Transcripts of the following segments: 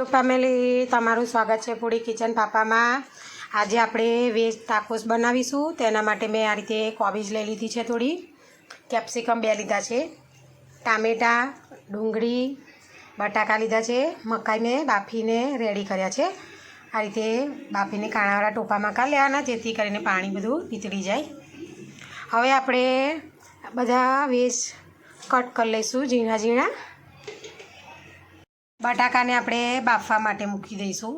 તો ફેમિલી તમારું સ્વાગત છે પૂરી કિચન પાપામાં. આજે આપણે વેજ ટાકોસ બનાવીશું. તેના માટે મેં આ રીતે કોબીજ લઈ લીધી છે થોડી. કેપ્સિકમ બે લીધા છે. ટામેટાં, ડુંગળી, બટાકા લીધા છે. મકાઈ મેં બાફીને રેડી કર્યા છે. આ રીતે બાફીને કાણાવાળા ટોપામાં કાઢ લેવાના, જેથી કરીને પાણી બધું નીતળી જાય. હવે આપણે બધા વેજ કટ કરી લઈશું ઝીણા ઝીણા. બટાકાને આપણે બાફવા માટે મૂકી દઈશું.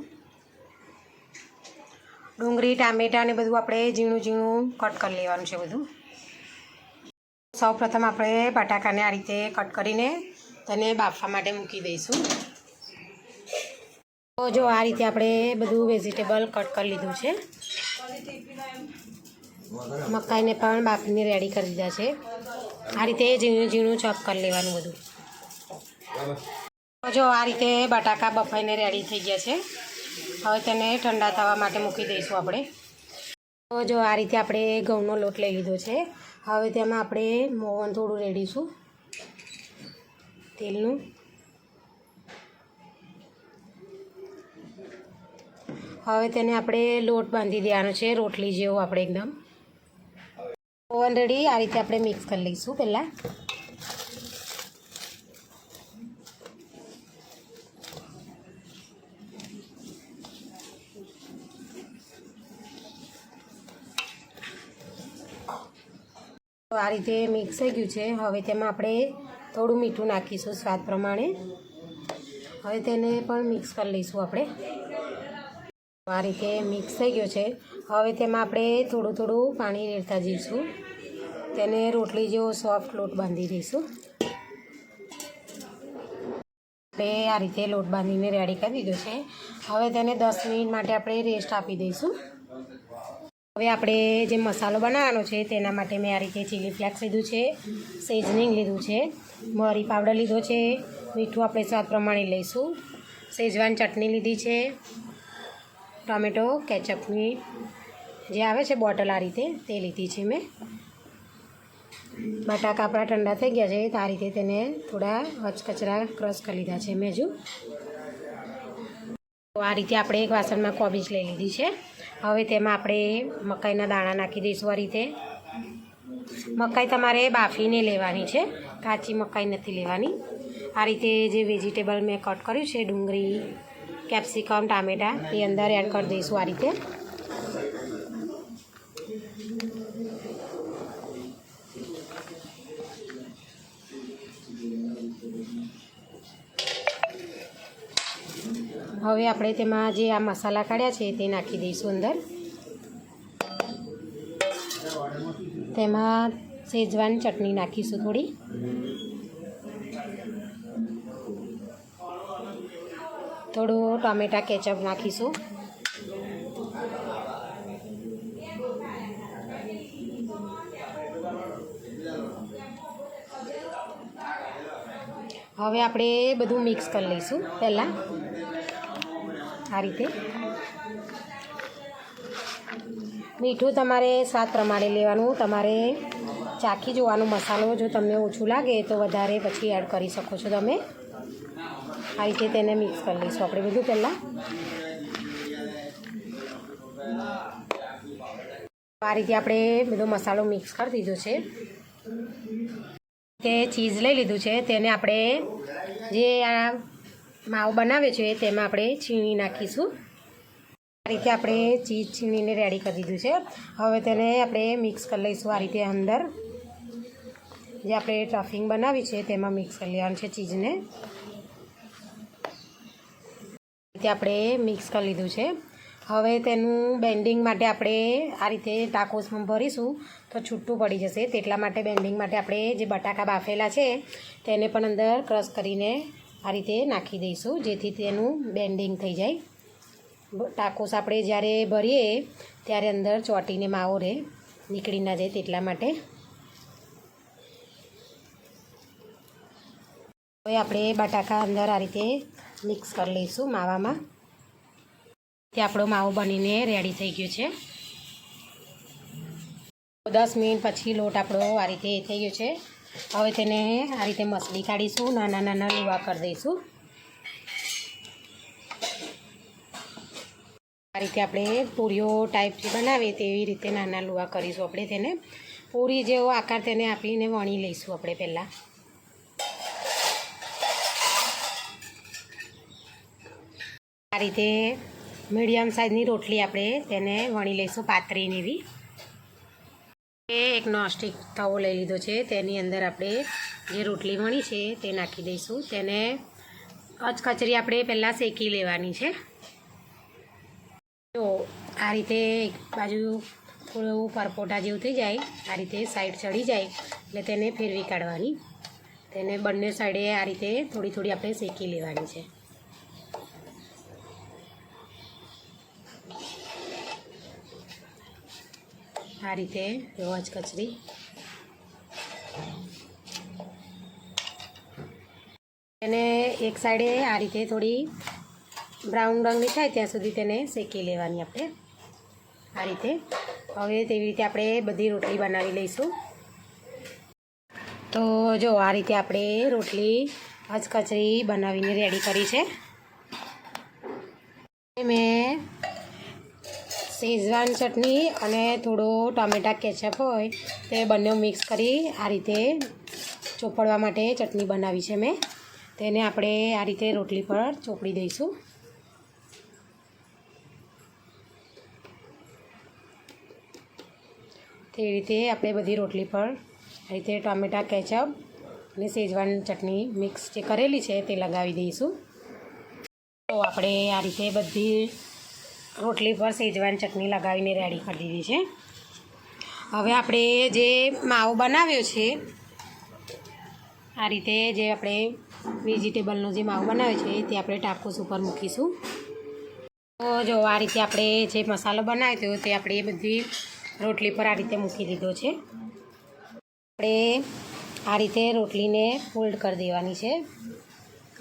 ડુંગળી, ટામેટાં ને બધું આપણે ઝીણું ઝીણું કટ કરી લેવાનું છે બધું. સૌ પ્રથમ આપણે બટાકાને આ રીતે કટ કરીને તેને બાફવા માટે મૂકી દઈશું. તો જો આ રીતે આપણે બધું વેજીટેબલ કટ કરી લીધું છે. મકાઈને પણ બાફીને રેડી કરી દીધા છે. આ રીતે ઝીણું ઝીણું ચોપ કરી લેવાનું બધું. જો આ રીતે બટાકા બફાઈને રેડી થઈ ગયા છે. હવે તેને ઠંડા થવા માટે મૂકી દઈશું આપણે. તો જો આ રીતે આપણે ઘઉંનો લોટ લઈ લીધો છે. હવે તેમાં આપણે મોવન થોડું રેડીશું. તેલનું. હવે તેને આપણે લોટ બાંધી દેવાનો છે, રોટલી જેવો આપણે એકદમ. ઓવન રેડી આ રીતે આપણે મિક્સ કરી લઈશું પહેલાં. તો આ રીતે મિક્સ થઈ ગયું છે. હવે તેમાં આપણે થોડું મીઠું નાખીશું સ્વાદ પ્રમાણે. હવે તેને પણ મિક્સ કરી લઈશું આપણે. આ રીતે મિક્સ થઈ ગયો છે. હવે તેમાં આપણે થોડું થોડું પાણી રેડતા જઈશું. તેને રોટલી જેવો સોફ્ટ લોટ બાંધી દઈશું. આપણે આ રીતે લોટ બાંધીને રેડી કરી દીધો છે. હવે તેને દસ મિનિટ માટે આપણે રેસ્ટ આપી દઈશું. હવે આપણે જે મસાલો બનાવવાનો છે તેના માટે મેં આ રીતે ચીલી ફ્લેક્સ લીધું છે સેઝનિંગ લીધું છે, મરી પાવડર લીધો છે, મીઠું આપણે સ્વાદ પ્રમાણે લઈશું. સેજવાન ચટણી લીધી છે, ટોમેટો કેચઅપની જે આવે છે બોટલ આ રીતે તે લીધી છે મેં. બટાકા આપણા ઠંડા થઈ ગયા છે, તો આ રીતે તેને થોડા વચકચરા ક્રશ કરી લીધા છે મેં હજુ. તો આ રીતે આપણે એક વાસણમાં કોબીજ લઈ લીધી છે. હવે તેમાં આપણે મકાઈના દાણા નાખી દઈશું આ રીતે. મકાઈ તમારે બાફીને લેવાની છે. કાચી મકાઈ નથી લેવાની. આ રીતે જે વેજીટેબલ મેં કટ કર્યું છે ડુંગળી કેપ્સિકમ ટામેટાં, એ અંદર એડ કરી દઈશું આ રીતે. હવે આપણે તેમાં જે આ મસાલા કાઢ્યા છે તે નાખી દઈશું અંદર. તેમાં શેજવાન ચટણી નાખીશું થોડી. થોડું ટમેટા કેચઅપ નાખીશું. હવે આપણે બધું મિક્સ કરી લઈશું પહેલાં. આ રીતે. મીઠું તમારે સ્વાદ પ્રમાણે લેવાનું. તમારે ચાખી જોવાનો મસાલો જો તમને ઓછું લાગે તો વધારે પછી એડ કરી શકો છો તમે. આ રીતે તેને મિક્સ કરી લઈશું આપણે બધું પહેલાં. આ રીતે આપણે બધો મસાલો મિક્સ કરી દીધો છે. તે ચીઝ લઈ લીધું છે. તેને આપણે જે આ માવો બનાવ્યો છે, તેમાં આપણે છીણી નાખીશું. આ રીતે આપણે ચીજ છીણીને રેડી કરી દીધું છે. હવે તેને આપણે મિક્સ કરી લઈશું આ રીતે અંદર. જે આપણે ટફિંગ બનાવી છે, તેમાં મિક્સ કરી લેવાનું છે ચીજને. રીતે આપણે મિક્સ કરી લીધું છે. હવે તેનું બેન્ડિંગ માટે આપણે આ રીતે ટાકોસમાં ભરીશું તો છૂટું પડી જશે. તેટલા માટે બેન્ડિંગ માટે આપણે જે બટાકા બાફેલા છે, તેને પણ અંદર ક્રશ કરીને આ રીતે નાખી દઈશું, જેથી તેનું બેન્ડિંગ થઈ જાય. ટાકોસ આપણે જ્યારે ભરીએ, ત્યારે અંદર ચોટીને માવો રહે, નીકળી ના જાય તેટલા માટે. હવે આપણે બટાકા અંદર આ રીતે મિક્સ કરી લઈશું માવામાં. તે આપણો માવો બનીને રેડી થઈ ગયો છે. દસ મિનિટ પછી લોટ આપણો આ રીતે થઈ ગયો છે. હવે તેને આ રીતે મસળી કાઢીશું, નાના નાના લુવા કરી દઈશું. આ રીતે આપણે પૂરીઓ ટાઈપ બનાવીએ તેવી રીતે નાના લુવા કરીશું આપણે તેને. પૂરી જેવો આકાર તેને આપીને વણી લઈશું આપણે પહેલાં. આ રીતે મીડિયમ સાઇઝની રોટલી આપણે તેને વણી લઈશું પાતરીને એવી. એ એક નોસ્ટિક તવો લઈ લીધો છે. તેની અંદર આપણે જે રોટલી વણી છે તે નાખી દઈશું. તેને અચકચરી આપણે પહેલાં શેકી લેવાની છે. જો આ રીતે એક બાજુ થોડું પરપોટા જેવું થઈ જાય, આ રીતે સાઈડ ચડી જાય, એટલે તેને ફેરવી કાઢવાની. તેને બંને સાઈડે આ રીતે થોડી થોડી આપણે શેકી લેવાની છે. આ રીતે રોજ કચરી. એને એક સાઈડે આ રીતે થોડી બ્રાઉન રંગની થાય ત્યાં સુધી તેને શેકી લેવાની આપણે. આ રીતે. હવે તેવી રીતે આપણે બધી રોટલી બનાવી લઈશું. તો જો આ રીતે આપણે રોટલી અચકચરી બનાવીને રેડી કરી છે. મેં શેઝવાન ચટણી અને થોડો ટામેટા કેચઅપ હોય તે બંને મિક્સ કરી આ રીતે ચોપડવા માટે ચટણી બનાવી છે મેં. તેને આપણે આ રીતે રોટલી પર ચોપડી દઈશું. તે રીતે આપણે બધી રોટલી પર આ રીતે ટામેટા કેચઅપ અને શેજવાન ચટણી મિક્સ જે કરેલી છે તે લગાવી દઈશું. તો આપણે આ રીતે બધી રોટલી પર શેજવાન ચટણી લગાવીને રેડી કરી દીધી છે. હવે આપણે જે માવો બનાવ્યો છે, આ રીતે જે આપણે વેજીટેબલનો જે માવો બનાવ્યો છે તે આપણે ટાકોસ ઉપર મૂકીશું. તો જો આ રીતે આપણે જે મસાલો બનાવ્યો તે આપણે એ બધી રોટલી પર આ રીતે મૂકી દીધો છે. આપણે આ રીતે રોટલીને ફોલ્ડ કરી દેવાની છે.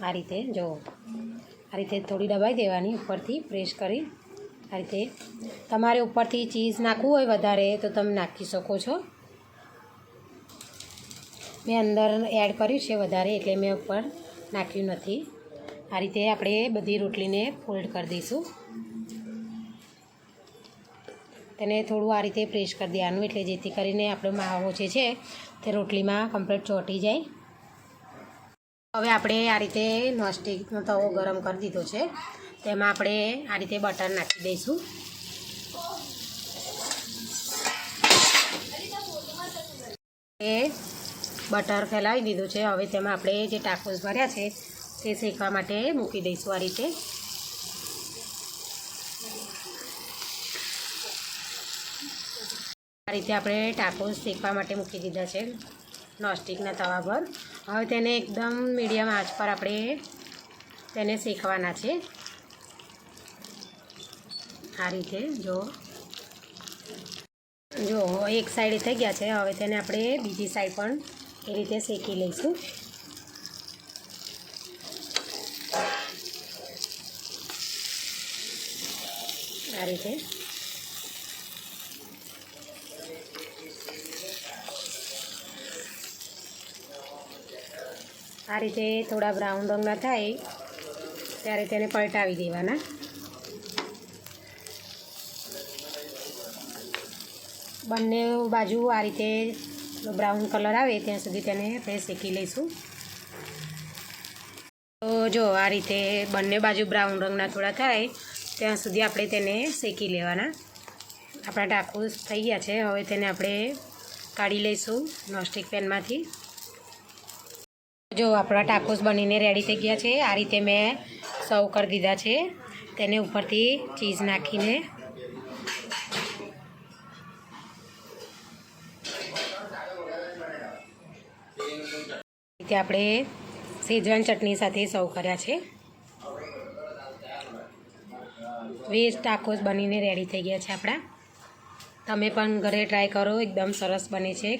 આ રીતે, જો, આ રીતે થોડી દબાઈ દેવાની, ઉપરથી પ્રેસ કરી. આ રીતે તમારે ઉપરથી ચીઝ નાખવું હોય વધારે તો તમે નાખી શકો છો. મેં અંદર એડ કર્યું છે વધારે એટલે મેં ઉપર નાખ્યું નથી. આ રીતે આપણે બધી રોટલીને ફોલ્ડ કરી દઈશું. તેને થોડું આ રીતે પ્રેસ કરી દેવાનું એટલે જેથી કરીને આપણો માવો જે છે તે રોટલીમાં કમ્પ્લીટ ચોંટી જાય. હવે આપણે આ રીતે નોનસ્ટિકનો તવો ગરમ કરી દીધો છે. તેમાં આપણે આ રીતે બટર નાખી દઈશું. એ બટર ફેલાવી દીધું છે. હવે તેમાં આપણે જે ટાકોસ ભર્યા છે તે શેકવા માટે મૂકી દઈશું આ રીતે. આ રીતે આપણે ટાકોસ શેકવા માટે મૂકી દીધા છે. નોનસ્ટિકના તવા પર. હવે તેને એકદમ મીડિયમ આંચ પર આપણે તેને શેકવાના છે. આ રીતે, જો. જો, એક સાઈડ થઈ ગયા છે, હવે તેને આપણે બીજી સાઈડ પણ એ રીતે શેકી લઈશું. આ રીતે. આ રીતે થોડા બ્રાઉન રંગના થાય, ત્યારે તેને પલટાવી દેવાના. બંને બાજુ આ રીતે બ્રાઉન કલર આવે, ત્યાં સુધી તેને આપણે શેકી લઈશું. તો જો આ રીતે બંને બાજુ બ્રાઉન રંગના થોડા થાય, ત્યાં સુધી આપણે તેને શેકી લેવાના. આપણા ટાકુ થઈ ગયા છે, હવે તેને આપણે કાઢી લઈશું નોસ્ટિક પેનમાંથી. જો આપણા ટાકોસ બનીને રેડી થઈ ગયા છે. આ રીતે મેં સર્વ કરી દીધા છે. તેને ઉપરથી ચીઝ નાખીને. આપણે શેજવાન ચટણી સાથે સર્વ કર્યા છે. વેજ ટાકોસ બનીને રેડી થઈ ગયા છે આપણા. તમે પણ ઘરે ટ્રાય કરો. એકદમ સરસ બને છે.